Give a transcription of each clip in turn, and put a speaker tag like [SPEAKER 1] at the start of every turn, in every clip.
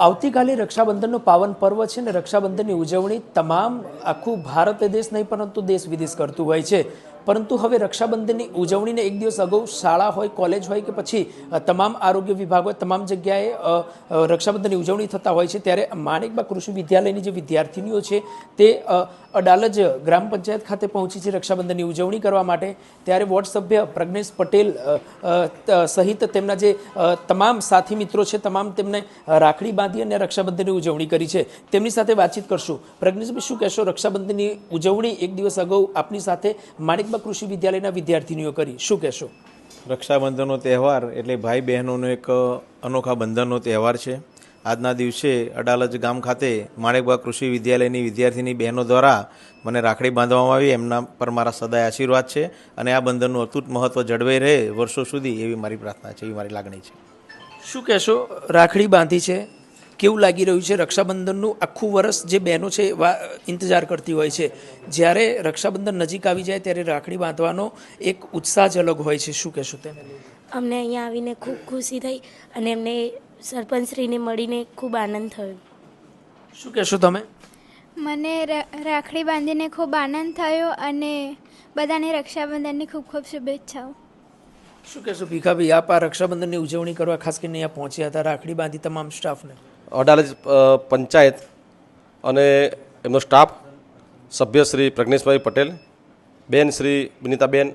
[SPEAKER 1] આવતીકાલે રક્ષાબંધનનો પાવન પર્વ છે ને રક્ષાબંધનની ઉજવણી તમામ આખું ભારત દેશ નહીં, પરંતુ દેશ વિદેશ કરતું હોય છે. પરંતુ હવે રક્ષાબંધનની ઉજવણીને એક દિવસ અગાઉ શાળા હોય, કોલેજ હોય કે પછી તમામ આરોગ્ય વિભાગ હોય, તમામ જગ્યાએ રક્ષાબંધનની ઉજવણી થતા હોય છે, ત્યારે માણેકબા કૃષિ વિદ્યાલયની જે વિદ્યાર્થીનીઓ છે, તે અડાલજ ગ્રામ પંચાયત ખાતે પહોંચી છે રક્ષાબંધનની ઉજવણી કરવા માટે. ત્યારે વોર્ડ સભ્ય પ્રજ્ઞેશ પટેલ સહિત તેમના જે તમામ સાથી મિત્રો છે, તમામ તેમને રાખડી બાંધી અને રક્ષાબંધનની ઉજવણી કરી છે. તેમની સાથે વાતચીત કરશું. પ્રજ્ઞેશભાઈ, શું કહેશો? રક્ષાબંધનની ઉજવણી એક દિવસ અગાઉ આપની સાથે માણિકબા કૃષિ વિદ્યાલયના વિદ્યાર્થીનીઓ કરી. શું કહેશો?
[SPEAKER 2] રક્ષાબંધનનો તહેવાર એટલે ભાઈ બહેનોનો એક અનોખા બંધનનો તહેવાર છે. આજના દિવસે અડાલજ ગામ ખાતે માણેકબા કૃષિ વિદ્યાલયની વિદ્યાર્થીની બહેનો દ્વારા મને રાખડી બાંધવામાં આવી. એમના પર મારા સદાય આશીર્વાદ છે અને આ બંધનનું અતૂટ મહત્ત્વ જળવાઈ રહે વર્ષો સુધી એવી મારી પ્રાર્થના છે એવી મારી લાગણી છે.
[SPEAKER 1] શું કહેશો? રાખડી બાંધી છે. કેવું લાગી રહ્યું છે રક્ષાબંધનનું? આખું વર્ષ જે બહેનો છે વા ઇંતજાર કરતી હોય છે. જ્યારે રક્ષાબંધન નજીક આવી જાય ત્યારે રાખડી બાંધવાનો એક ઉત્સાહ જ અલગ હોય છે. શું કહેશું તેને
[SPEAKER 3] અમને અહીંયા આવીને ખૂબ ખુશી થઈ અને એમને સરપંચશ્રીને મળીને ખૂબ આનંદ થયો.
[SPEAKER 1] શું કહેશો તમે?
[SPEAKER 4] મને ર- રાખડી બાંધીને ખૂબ આનંદ થયો અને બધાને રક્ષાબંધનની ખૂબ ખૂબ શુભેચ્છાઓ.
[SPEAKER 1] શું કહેશો ભીખાભાઈ આપ આ રક્ષાબંધનની ઉજવણી કરવા ખાસ કરીને અહીંયા પહોંચ્યા હતા. રાખડી બાંધી તમામ સ્ટાફને.
[SPEAKER 5] અડાલજ પંચાયત અને એમનો સ્ટાફ, સભ્ય શ્રી પ્રજ્ઞેશભાઈ પટેલ, બેન શ્રી બિનિતાબેન,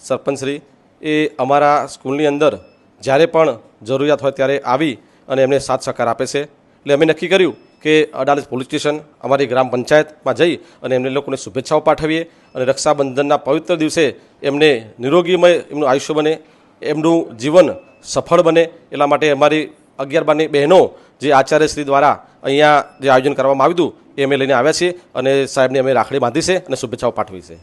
[SPEAKER 5] સરપંચ શ્રી, એ અમારા સ્કૂલની અંદર જ્યારે પણ જરૂરિયાત હોય ત્યારે આવી અને એમને સાથ સહકાર આપે છે. એટલે અમે નક્કી કર્યું કે અડાલજ પોલીસ સ્ટેશન અમારી ગ્રામ પંચાયતમાં જઈ અને એમને લોકોને શુભેચ્છાઓ પાઠવીએ અને રક્ષાબંધનના પવિત્ર દિવસે એમને નિરોગીમય એમનું આયુષ્ય બને, એમનું જીવન સફળ બને. એટલા માટે અમારી અગિયાર બારની બહેનો જે આચાર્યશ્રી દ્વારા અહીંયા જે આયોજન કરવામાં આવ્યું હતું, એ અમે લઈને આવ્યા છીએ અને સાહેબને અમે રાખડી બાંધી છે અને શુભેચ્છાઓ પાઠવી છે.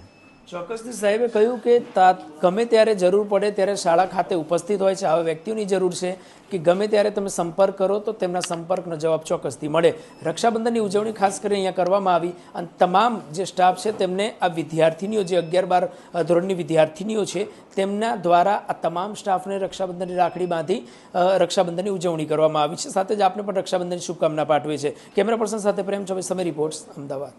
[SPEAKER 1] ચોક્કસથી સાહેબે કહ્યું કે તા, ગમે ત્યારે જરૂર પડે ત્યારે શાળા ખાતે ઉપસ્થિત હોય છે. આવા વ્યક્તિઓની જરૂર છે કે ગમે ત્યારે તમે સંપર્ક કરો તો તેમના સંપર્કનો જવાબ ચોક્કસથી મળે. રક્ષાબંધનની ઉજવણી ખાસ કરીને અહીંયા કરવામાં આવી અને તમામ જે સ્ટાફ છે તેમને આ વિદ્યાર્થીનીઓ, જે અગિયાર બાર ધોરણની વિદ્યાર્થીનીઓ છે તેમના દ્વારા આ તમામ સ્ટાફને રક્ષાબંધનની રાખડી બાંધી રક્ષાબંધનની ઉજવણી કરવામાં આવી છે. સાથે જ આપને પણ રક્ષાબંધનની શુભકામના પાઠવી છે. કેમેરા પર્સન સાથે પ્રેમ ચોવીસ સમય રિપોર્ટ્સ, અમદાવાદ.